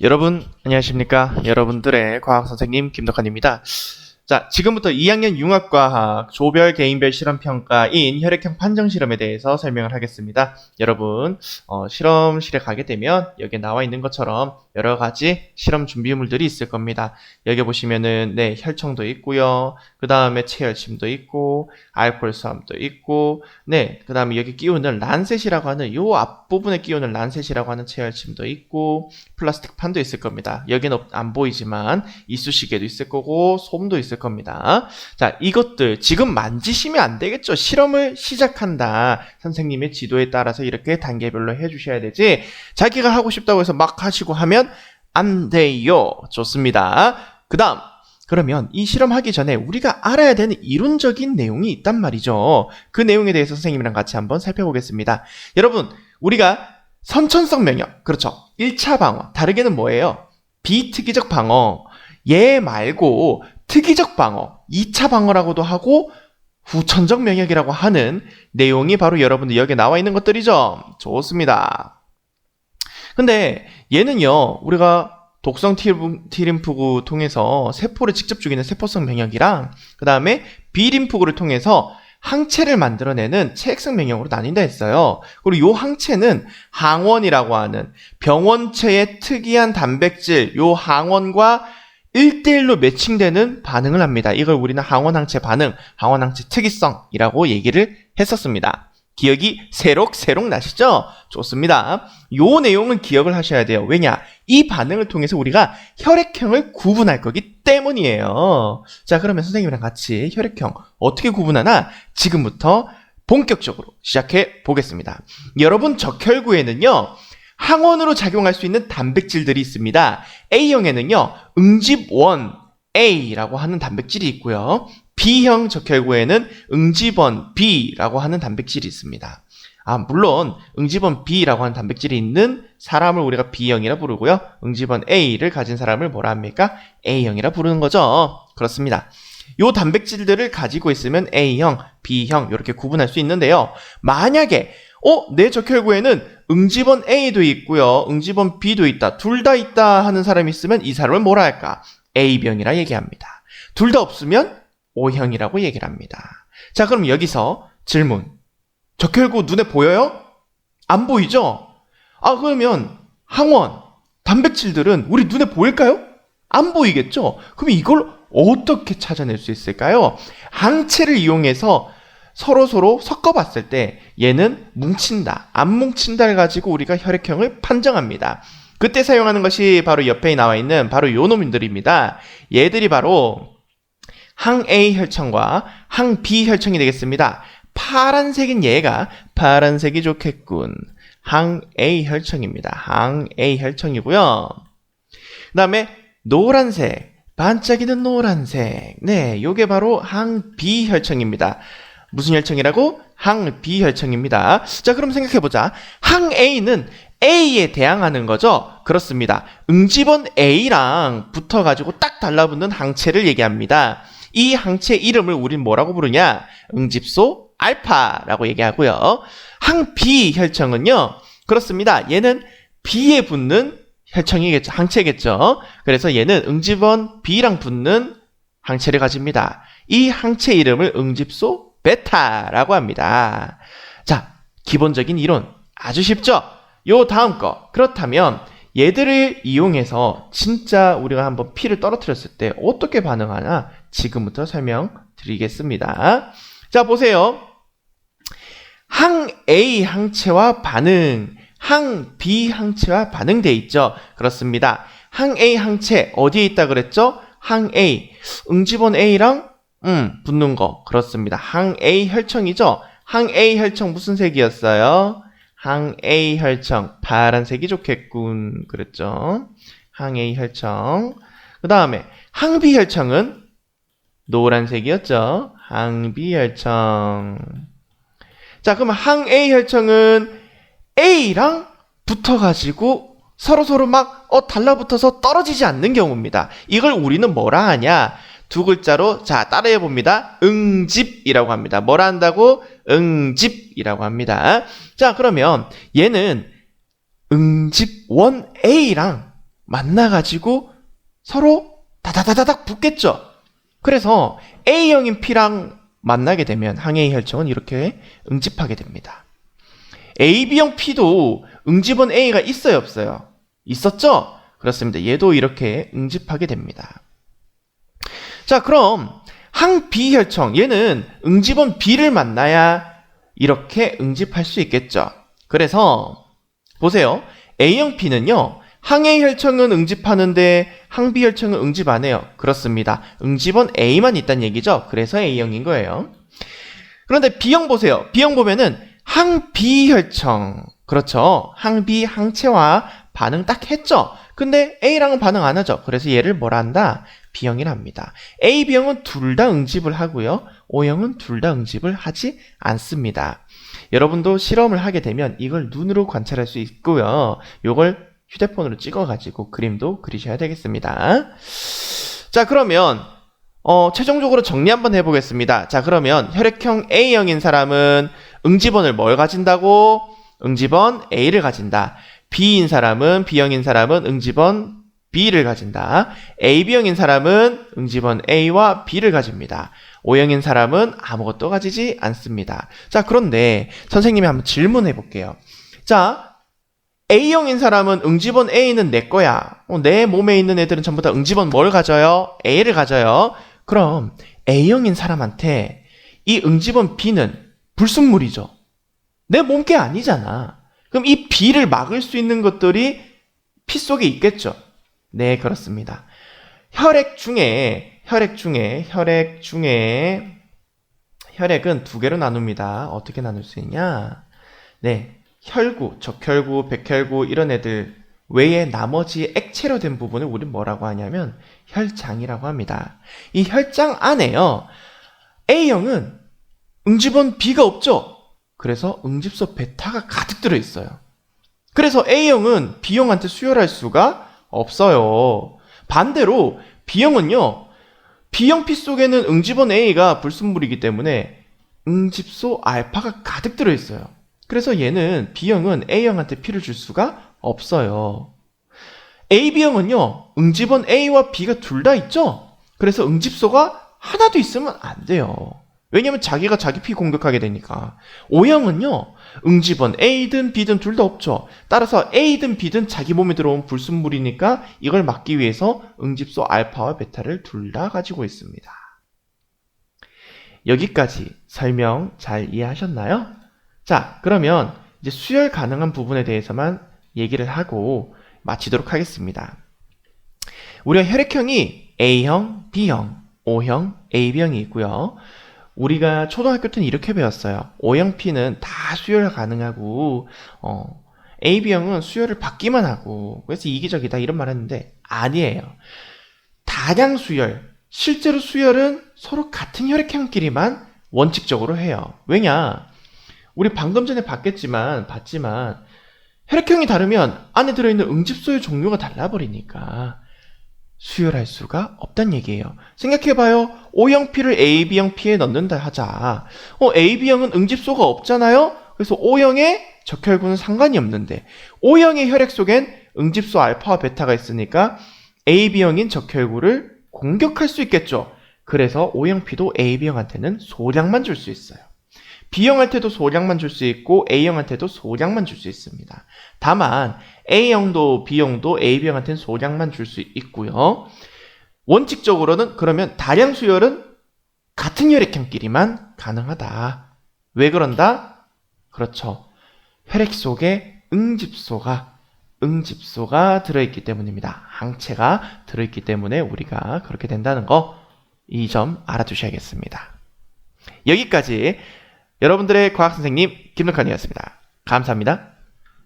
여러분 안녕하십니까? 여러분들의 과학 선생님 김덕환입니다. 자, 지금부터 2학년 융합과학 조별 개인별 실험 평가인 혈액형 판정 실험에 대해서 설명을 하겠습니다. 여러분 어, 실험실에 가게 되면 여기에 나와 있는 것처럼 여러 가지 실험 준비물들이 있을 겁니다. 여기 보시면은 네 혈청도 있고요. 그 다음에 체혈침도 있고 알코올 수함도 있고 네 그 다음에 여기 끼우는 란셋이라고 하는 요 앞부분에 끼우는 란셋이라고 하는 체혈침도 있고 플라스틱 판도 있을 겁니다. 여기는 없- 안 보이지만 이쑤시개도 있을 거고 솜도 있을 겁니다. 자, 이것들 지금 만지시면 안 되겠죠. 실험을 시작한다. 선생님의 지도에 따라서 이렇게 단계별로 해 주셔야 되지. 자기가 하고 싶다고 해서 막 하시고 하면 안 돼요. 좋습니다. 그 다음 그러면 이 실험하기 전에 우리가 알아야 되는 이론적인 내용이 있단 말이죠. 그 내용에 대해서 선생님이랑 같이 한번 살펴보겠습니다. 여러분, 우리가 선천성 면역, 그렇죠. 1차 방어, 다르게는 뭐예요? 비특이적 방어. 얘 말고 특이적 방어, 2차 방어라고도 하고 후천적 면역이라고 하는 내용이 바로 여러분들 여기에 나와 있는 것들이죠. 좋습니다. 근데 얘는요, 우리가 독성 티림프구 통해서 세포를 직접 죽이는 세포성 면역이랑 그 다음에 비림프구를 통해서 항체를 만들어내는 체액성 면역으로 나뉜다 했어요. 그리고 요 항체는 항원이라고 하는 병원체의 특이한 단백질, 요 항원과 1대1로 매칭되는 반응을 합니다. 이걸 우리는 항원항체 반응, 항원항체 특이성이라고 얘기를 했었습니다. 기억이 새록새록 나시죠? 좋습니다. 요 내용은 기억을 하셔야 돼요. 왜냐? 이 반응을 통해서 우리가 혈액형을 구분할 거기 때문이에요. 자, 그러면 선생님이랑 같이 혈액형 어떻게 구분하나 지금부터 본격적으로 시작해 보겠습니다. 여러분 적혈구에는요. 항원으로 작용할 수 있는 단백질들이 있습니다. A형에는요. 응집원 A라고 하는 단백질이 있고요. B형 적혈구에는 응집원 B라고 하는 단백질이 있습니다. 아, 물론 응집원 B라고 하는 단백질이 있는 사람을 우리가 B형이라 부르고요. 응집원 A를 가진 사람을 뭐라 합니까? A형이라 부르는 거죠. 그렇습니다. 요 단백질들을 가지고 있으면 A형, B형 이렇게 구분할 수 있는데요. 만약에 어, 내 적혈구에는 응집원 A도 있고요. 응집원 B도 있다. 둘 다 있다 하는 사람이 있으면 이 사람을 뭐라 할까? A병이라 얘기합니다. 둘 다 없으면 O형이라고 얘기를 합니다. 자, 그럼 여기서 질문. 적혈구 눈에 보여요? 안 보이죠? 아, 그러면 항원, 단백질들은 우리 눈에 보일까요? 안 보이겠죠? 그럼 이걸 어떻게 찾아낼 수 있을까요? 항체를 이용해서 서로 서로 섞어봤을 때 얘는 뭉친다, 안 뭉친다를 가지고 우리가 혈액형을 판정합니다. 그때 사용하는 것이 바로 옆에 나와 있는 바로 요 놈들입니다. 얘들이 바로 항 A 혈청과 항 B 혈청이 되겠습니다. 파란색인 얘가 파란색이 좋겠군. 항 A 혈청입니다. 항 A 혈청이고요. 그 다음에 노란색 반짝이는 노란색. 네, 요게 바로 항 B 혈청입니다. 무슨 혈청이라고? 항 B 혈청입니다. 자, 그럼 생각해 보자. 항 A는 A에 대항하는 거죠. 그렇습니다. 응집원 A랑 붙어 가지고 딱 달라붙는 항체를 얘기합니다. 이 항체 이름을 우린 뭐라고 부르냐? 응집소 알파라고 얘기하고요. 항 B 혈청은요. 그렇습니다. 얘는 B에 붙는 혈청이겠죠. 항체겠죠. 그래서 얘는 응집원 B랑 붙는 항체를 가집니다. 이 항체 이름을 응집소 베타라고 합니다. 자, 기본적인 이론 아주 쉽죠? 요 다음 거. 그렇다면 얘들을 이용해서 진짜 우리가 한번 피를 떨어뜨렸을 때 어떻게 반응하나 지금부터 설명드리겠습니다. 자, 보세요. 항 A 항체와 반응, 항 B 항체와 반응돼 있죠. 그렇습니다. 항 A 항체 어디에 있다 그랬죠? 항 A 응집원 A랑 음 붙는 거 그렇습니다. 항 A 혈청이죠. 항 A 혈청 무슨 색이었어요? 항 A 혈청 파란색이 좋겠군 그랬죠. 항 A 혈청 그 다음에 항 B 혈청은 노란색이었죠. 항 B 혈청 자, 그러면 항 A 혈청은 A랑 붙어가지고 서로 서로 막 어, 달라붙어서 떨어지지 않는 경우입니다. 이걸 우리는 뭐라 하냐? 두 글자로 자 따라해 봅니다. 응집이라고 합니다. 뭐라 한다고? 응집이라고 합니다. 자 그러면 얘는 응집 원 A랑 만나가지고 서로 다다다다닥 붙겠죠. 그래서 A형인 P랑 만나게 되면 항해의 혈청은 이렇게 응집하게 됩니다. AB형 P도 응집원 A가 있어요, 없어요? 있었죠? 그렇습니다. 얘도 이렇게 응집하게 됩니다. 자, 그럼 항 B 혈청 얘는 응집원 B를 만나야 이렇게 응집할 수 있겠죠. 그래서 보세요. A형 P는요. 항A 혈청은 응집하는데 항 B 혈청은 응집 안 해요. 그렇습니다. 응집원 A만 있다는 얘기죠. 그래서 A형인 거예요. 그런데 B형 보세요. B형 보면은 항 B 혈청 그렇죠. 항 B 항체와 반응 딱 했죠. 근데 A랑은 반응 안 하죠. 그래서 얘를 뭐라 한다? B형이라 합니다. A, B형은 둘 다 응집을 하고요. O형은 둘 다 응집을 하지 않습니다. 여러분도 실험을 하게 되면 이걸 눈으로 관찰할 수 있고요. 요걸 휴대폰으로 찍어가지고 그림도 그리셔야 되겠습니다. 자, 그러면 어, 최종적으로 정리 한번 해보겠습니다. 자, 그러면 혈액형 A형인 사람은 응집원을 뭘 가진다고? 응집원 A를 가진다. B인 사람은 B형인 사람은 응집원 B를 가진다. AB형인 사람은 응집원 A와 B를 가집니다. O형인 사람은 아무것도 가지지 않습니다. 자, 그런데 선생님이 한번 질문해 볼게요. 자, A형인 사람은 응집원 A는 내 거야. 어, 내 몸에 있는 애들은 전부 다 응집원 뭘 가져요? A를 가져요. 그럼 A형인 사람한테 이 응집원 B는 불순물이죠. 내 몸 게 아니잖아. 그럼 이 B를 막을 수 있는 것들이 피 속에 있겠죠. 네, 그렇습니다. 혈액 중에, 혈액 중에, 혈액 중에, 혈액은 두 개로 나눕니다. 어떻게 나눌 수 있냐? 네, 혈구, 적혈구, 백혈구, 이런 애들 외에 나머지 액체로 된 부분을 우린 뭐라고 하냐면 혈장이라고 합니다. 이 혈장 안에요. A형은 응집원 B가 없죠? 그래서 응집소 베타가 가득 들어 있어요. 그래서 A형은 B형한테 수혈할 수가 없어요. 반대로 B형은요, B형 피 속에는 응집원 A가 불순물이기 때문에 응집소 알파가 가득 들어 있어요. 그래서 얘는 B형은 A형한테 피를 줄 수가 없어요. AB형은요, 응집원 A와 B가 둘 다 있죠? 그래서 응집소가 하나도 있으면 안 돼요. 왜냐면 자기가 자기 피 공격하게 되니까. O형은요, 응집원 A든 B든 둘 다 없죠. 따라서 A든 B든 자기 몸에 들어온 불순물이니까 이걸 막기 위해서 응집소 알파와 베타를 둘 다 가지고 있습니다. 여기까지 설명 잘 이해하셨나요? 자, 그러면 이제 수혈 가능한 부분에 대해서만 얘기를 하고 마치도록 하겠습니다. 우리가 혈액형이 A형, B형, O형, AB형이 있고요. 우리가 초등학교 때는 이렇게 배웠어요. O형 P는 다 수혈 가능하고 어, AB형은 수혈을 받기만 하고 그래서 이기적이다 이런 말 했는데 아니에요. 다량 수혈, 실제로 수혈은 서로 같은 혈액형끼리만 원칙적으로 해요. 왜냐? 우리 방금 전에 봤겠지만 봤지만 혈액형이 다르면 안에 들어있는 응집소의 종류가 달라버리니까 수혈할 수가 없단 얘기예요. 생각해봐요. O형 P를 AB형 P에 넣는다 하자. 어, AB형은 응집소가 없잖아요? 그래서 O형의 적혈구는 상관이 없는데, O형의 혈액 속엔 응집소 알파와 베타가 있으니까 AB형인 적혈구를 공격할 수 있겠죠. 그래서 O형 P도 AB형한테는 소량만 줄 수 있어요. B형한테도 소량만 줄 수 있고 A형한테도 소량만 줄 수 있습니다. 다만 A형도 B형도 AB형한테는 소량만 줄 수 있고요. 원칙적으로는 그러면 다량 수혈은 같은 혈액형끼리만 가능하다. 왜 그런다? 그렇죠. 혈액 속에 응집소가 응집소가 들어있기 때문입니다. 항체가 들어있기 때문에 우리가 그렇게 된다는 거 이 점 알아두셔야겠습니다. 여기까지 여러분들의 과학 선생님 김덕환이었습니다. 감사합니다.